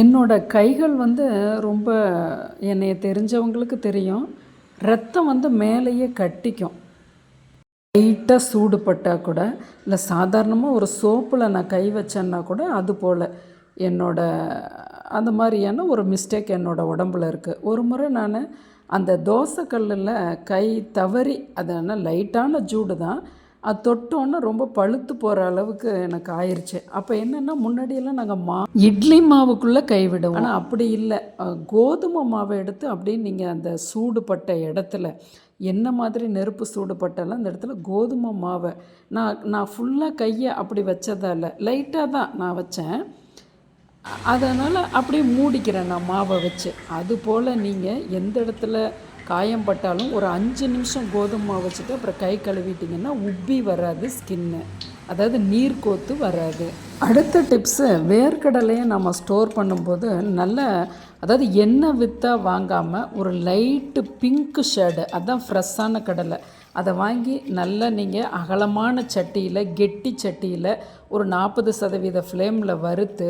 என்னோட கைகள் வந்து ரொம்ப என்னைய தெரிஞ்சவங்களுக்கு தெரியும். ரத்தம் வந்து மேலேயே கட்டிக்கும். லைட்டாக சூடுபட்டால் கூட இல்லை சாதாரணமாக ஒரு சோப்பில் நான் கை வச்சேன்னா கூட அது போல் என்னோட அந்த மாதிரியான ஒரு மிஸ்டேக் என்னோடய உடம்புல இருக்குது ஒரு முறை நான் அந்த தோசைக்கல்லில் கை தவறி அது லைட்டான ஜூடு தான் அது தொட்டோன்னே ரொம்ப பழுத்து போகிற அளவுக்கு எனக்கு ஆயிடுச்சு அப்போ என்னென்னா முன்னாடியெல்லாம் நாங்கள் மா இட்லி மாவுக்குள்ளே கை விடுவோம் ஆனால் அப்படி இல்லை. கோதுமை மாவை எடுத்து அப்படியே நீங்கள் அந்த சூடுபட்ட இடத்துல என்ன மாதிரி நெருப்பு சூடுபட்டாலும் அந்த இடத்துல கோதுமை மாவை நான் நான் ஃபுல்லாக கையை அப்படி வச்சதால லைட்டாக தான் நான் வச்சேன். அதனால் அப்படியே மூடிக்கிறேன் நான் மாவை வச்சு. அதுபோல் நீங்கள் எந்த இடத்துல காயம் பட்டாலும் ஒரு அஞ்சு நிமிஷம் கோதுமை மாவு வச்சுட்டு அப்புறம் கை கழுவிட்டிங்கன்னா உப்பி வராது ஸ்கின்னு அதாவது நீர் கோத்து வராது. அடுத்த டிப்ஸு வேர்க்கடலையை நம்ம ஸ்டோர் பண்ணும்போது நல்ல அதாவது எண்ணெய் விற்றா வாங்காமல் ஒரு லைட்டு பிங்க் ஷேடு அதான் ஃப்ரெஷ்ஷான கடலை. அதை வாங்கி நல்லா நீங்கள் அகலமான சட்டியில் கெட்டி சட்டியில் ஒரு நாற்பது சதவீத ஃப்ளேமில் வறுத்து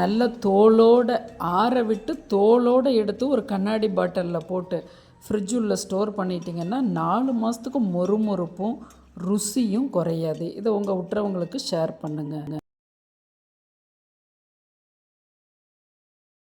நல்ல தோலோடு ஆற விட்டு தோலோடு எடுத்து ஒரு கண்ணாடி பாட்டிலில் போட்டு ஃப்ரிட்ஜுள்ள ஸ்டோர் பண்ணிட்டீங்கன்னா நாலு மாதத்துக்கு மொறுமொறுப்பும் ருசியும் குறையாது. இதை உங்கள் விட்டுறவங்களுக்கு ஷேர் பண்ணுங்கள்